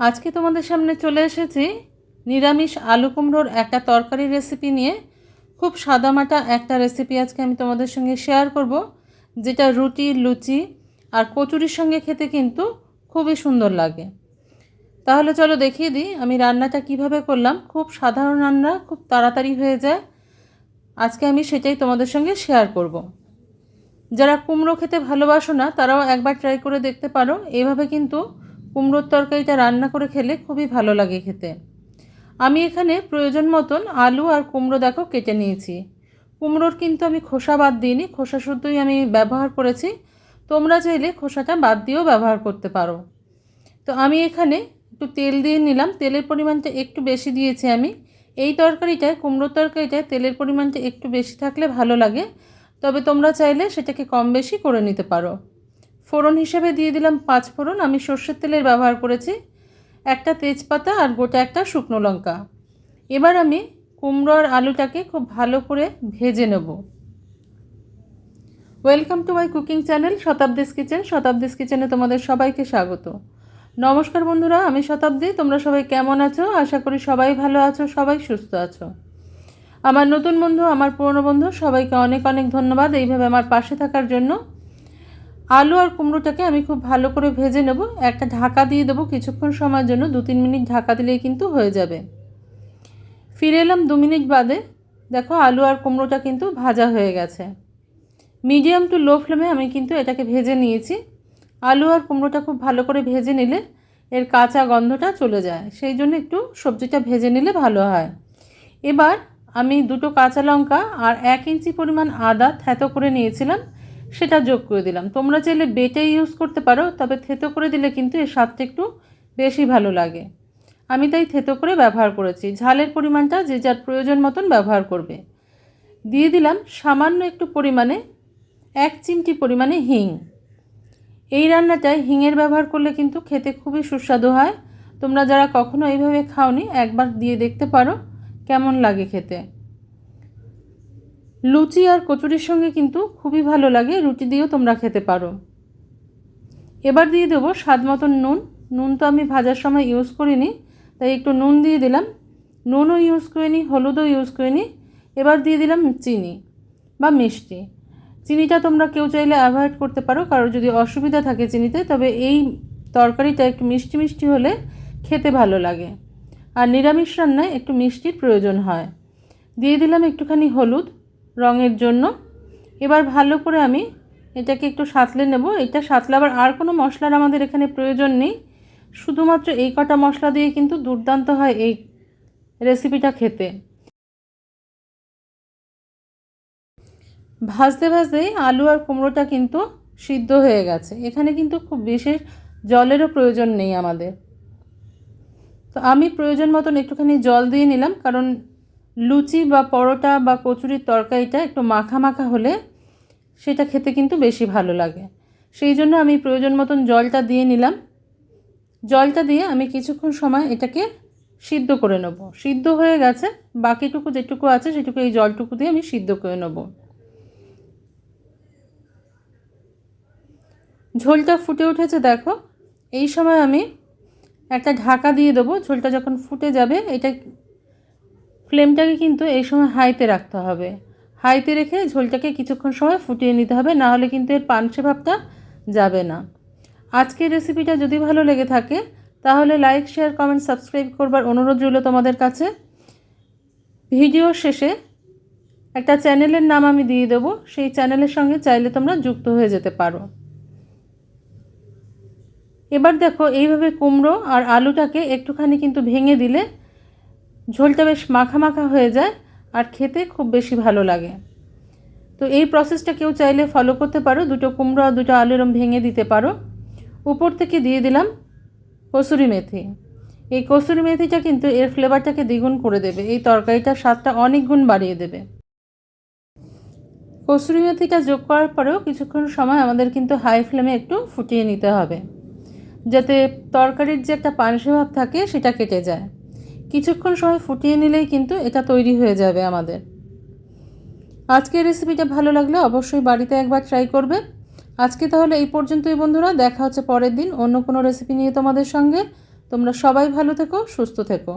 আজকে তোমাদের সামনে চলে এসেছি নিরামিষ আলু কুমড়োর একটা তরকারি রেসিপি নিয়ে। খুব সাদামাটা একটা রেসিপি আজকে আমি তোমাদের সঙ্গে শেয়ার করব, যেটা রুটি, লুচি আর কচুরির সঙ্গে খেতে কিন্তু খুবই সুন্দর লাগে। তাহলে চলো দেখিয়ে দিই আমি রান্নাটা কীভাবে করলাম। খুব সাধারণ রান্না, খুব তাড়াতাড়ি হয়ে যায়। আজকে আমি সেটাই তোমাদের সঙ্গে শেয়ার করব। যারা কুমড়ো খেতে ভালোবাসো না, তারাও একবার ট্রাই করে দেখতে পারো। এভাবে কিন্তু কুমড়োর তরকারিটা রান্না করে খেলে খুবই ভালো লাগে খেতে। আমি এখানে প্রয়োজন মতন আলু আর কুমড়ো দেখো কেটে নিয়েছি। কুমড়োর কিন্তু আমি খোসা বাদ দিইনি, খোসা শুদ্ধই আমি ব্যবহার করেছি। তোমরা চাইলে খোসাটা বাদ দিয়েও ব্যবহার করতে পারো। তো আমি এখানে একটু তেল দিয়ে নিলাম, তেলের পরিমাণটা একটু বেশি দিয়েছি আমি। এই তরকারিটায়, কুমড়োর তরকারিটায় তেলের পরিমাণটা একটু বেশি থাকলে ভালো লাগে। তবে তোমরা চাইলে সেটাকে কম বেশি করে নিতে পারো। ফোড়ন হিসেবে দিয়ে দিলাম পাঁচ ফোড়ন। আমি সর্ষের তেলের ব্যবহার করেছি একটা তেজপাতা আর গোটা একটা শুকনো লঙ্কা। এবার আমি কুমড়ো আর আলুটাকে খুব ভালো করে ভেজে নেব। Welcome to my cooking channel Shatabdi's kitchen Shatabdi's কিচেনে তোমাদের সবাইকে স্বাগত। নমস্কার বন্ধুরা, আমি শতাব্দী। তোমরা সবাই কেমন আছো? আশা করি সবাই ভালো আছো, সবাই সুস্থ আছো। আমার নতুন বন্ধু, আমার পুরনো বন্ধু, সবাইকে অনেক অনেক ধন্যবাদ। এইভাবে আমার পাশে থাকার জন্য আলু আর কুমড়োটাকে আমি খুব ভালো করে ভেজে নেব। একটা ঢাকা দিয়ে দেবো কিছুক্ষণ সময়ের জন্য। দু তিন মিনিট ঢাকা দিলেই কিন্তু হয়ে যাবে। ফিরে এলাম দু মিনিট বাদে। দেখো আলু আর কুমড়োটা কিন্তু ভাজা হয়ে গেছে। মিডিয়াম টু লো ফ্লেমে আমি কিন্তু এটাকে ভেজে নিয়েছি। আলু আর কুমড়োটা খুব ভালো করে ভেজে নিলে এর কাঁচা গন্ধটা চলে যায়। সেই জন্য একটু সবজিটা ভেজে নিলে ভালো হয়। এবার আমি দুটো কাঁচা লঙ্কা আর এক ইঞ্চি পরিমাণ আদা থ্যাতো করে নিয়েছিলাম। সেটা যোগ করে দিলাম। তোমরা চাইলে বেটে ইউজ করতে পারো, তবে থেতো করে দিলে কিন্তু এর স্বাদটা একটু বেশি ভালো লাগে। আমি তাই থেতো করে ব্যবহার করেছি। ঝালের পরিমাণটা যে যার প্রয়োজন মতন ব্যবহার করবে। দিয়ে দিলাম সামান্য একটু পরিমাণে এক চিমটি পরিমাণে হিং। এই রান্নাটায় হিঙের ব্যবহার করলে কিন্তু খেতে খুবই সুস্বাদু হয়। তোমরা যারা কখনো এইভাবে খাওনি, একবার দিয়ে দেখতে পারো কেমন লাগে খেতে। লুচি আর কচুরির সঙ্গে কিন্তু খুবই ভালো লাগে, রুটি দিয়েও তোমরা খেতে পারো। এবার দিয়ে দেবো স্বাদ মতন নুন। নুন তো আমি ভাজার সময় ইউজ করিনি, তাই একটু নুন দিয়ে দিলাম। নুনও ইউজ করে নিই হলুদও ইউজ করে নিই এবার দিয়ে দিলাম চিনি বা মিষ্টি। চিনিটা তোমরা কেউ চাইলে অ্যাভয়েড করতে পারো কারোর যদি অসুবিধা থাকে চিনিতে, তবে এই তরকারিটা একটু মিষ্টি মিষ্টি হলে খেতে ভালো লাগে। আর নিরামিষ রান্নায় একটু মিষ্টির প্রয়োজন হয়। দিয়ে দিলাম একটুখানি হলুদ। রঙের জন্য। এবার ভালো করে আমি এটাকে একটু সাঁতলে নেব। এটা সাঁতলে আবার আর কোনো মশলার আমাদের এখানে প্রয়োজন নেই। শুধুমাত্র এই কটা মশলা দিয়ে কিন্তু দুর্দান্ত হয় এই রেসিপিটা খেতে। ভাজতে ভাজতেই আলু আর কুমড়োটা কিন্তু সিদ্ধ হয়ে গেছে। এখানে কিন্তু খুব বিশেষ জলেরও প্রয়োজন নেই আমাদের। তো আমি প্রয়োজন মতন একটুখানি জল দিয়ে নিলাম, কারণ লুচি বা পরোটা বা কচুরির তরকারিটা একটু মাখা মাখা হলে সেটা খেতে কিন্তু বেশি ভালো লাগে। সেই জন্য আমি প্রয়োজন মতন জলটা দিয়ে নিলাম। জলটা দিয়ে আমি কিছুক্ষণ সময় এটাকে সিদ্ধ করে নেব। সিদ্ধ হয়ে গেছে। বাকিটুকু যেটুকু আছে সেটুকু এই জলটুকু দিয়ে আমি সিদ্ধ করে নেব। ঝোলটা ফুটে উঠেছে দেখো। এই সময় আমি একটা ঢাকা দিয়ে দেবো। ঝোলটা যখন ফুটে যাবে, এটা ফ্লেমটাকে কিন্তু এই সময় হাইতে রাখতে হবে। হাইতে রেখে ঝোলটাকে কিছুক্ষণ সময় ফুটিয়ে নিতে হবে, না হলে কিন্তু এর পানসে ভাবটা যাবে না। আজকের রেসিপিটা যদি ভালো লেগে থাকে, তাহলে লাইক, শেয়ার, কমেন্ট, সাবস্ক্রাইব করবার অনুরোধ রইল তোমাদের কাছে। ভিডিও শেষে একটা চ্যানেলের নাম আমি দিয়ে দেবো, সেই চ্যানেলের সঙ্গে চাইলে তোমরা যুক্ত হয়ে যেতে পারো। এবার দেখো, এইভাবে কুমড়ো আর আলুটাকে একটুখানি কিন্তু ভেঙে দিলে ঝোলটা বেশ মাখা মাখা হয়ে যায় আর খেতে খুব বেশি ভালো লাগে। তো এই প্রসেসটা কেউ চাইলে ফলো করতে পারো। দুটো কুমড়ো আর দুটো আলু এরম ভেঙে দিতে পারো। উপর থেকে দিয়ে দিলাম কসুরি মেথি। এই কসুরি মেথিটা কিন্তু এর ফ্লেভারটাকে দ্বিগুণ করে দেবে। এই তরকারিটার স্বাদটা অনেক গুণ বাড়িয়ে দেবে। কসুরি মেথিটা যোগ করার পরেও কিছুক্ষণ সময় আমাদের কিন্তু হাই ফ্লেমে একটু ফুটিয়ে নিতে হবে। যাতে তরকারির যে একটা পানসে ভাব থাকে সেটা কেটে যায়। কিছুক্ষণ সময় ফুটিয়ে নিলেই কিন্তু এটা তৈরি হয়ে যাবে আমাদের। আজকের রেসিপিটা ভালো লাগলে অবশ্যই বাড়িতে একবার ট্রাই করবে। আজকে তাহলে এই পর্যন্তই বন্ধুরা, দেখা হচ্ছে পরের দিন অন্য কোনো রেসিপি নিয়ে তোমাদের সঙ্গে। তোমরা সবাই ভালো থেকো, সুস্থ থেকো।